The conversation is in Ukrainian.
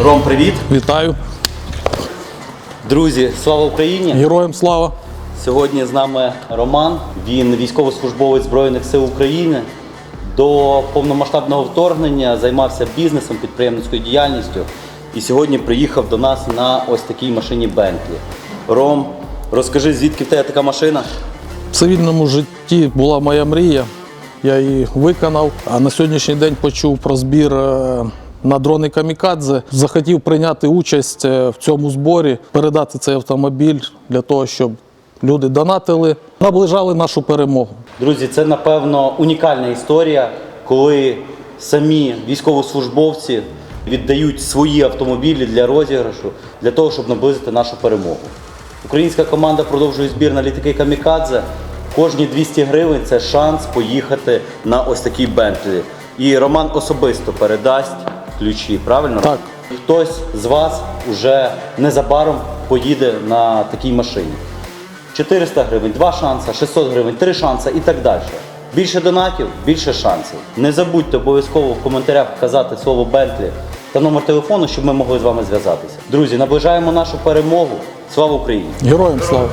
Ром, привіт! Вітаю, Друзі, слава Україні! героям слава. Сьогодні з нами Роман. Він військовослужбовець Збройних сил України. До повномасштабного вторгнення займався бізнесом, підприємницькою діяльністю. І сьогодні приїхав до нас на ось такій машині Bentley. Ром, розкажи, звідки в тебе така машина? В цивільному житті була моя мрія. Я її виконав. А на сьогоднішній день почув про збір е, на дрони Камікадзе. Захотів прийняти участь е, в цьому зборі, передати цей автомобіль для того, щоб люди донатили, наближали нашу перемогу. Друзі, це напевно унікальна історія, коли самі військовослужбовці віддають свої автомобілі для розіграшу, для того, щоб наблизити нашу перемогу. Українська команда продовжує збір на літаки Камікадзе. Кожні 200 гривень це шанс поїхати на ось такий Бентлі. І Роман особисто передасть ключі, правильно? Так. Хтось з вас уже незабаром поїде на такій машині. 400 гривень, 2 шанси, 600 гривень, 3 шанси і так далі. Більше донатів, більше шансів. Не забудьте обов'язково в коментарях вказати слово Бентлі та номер телефону, щоб ми могли з вами зв'язатися. Друзі, наближаємо нашу перемогу. Слава Україні! Героям слава!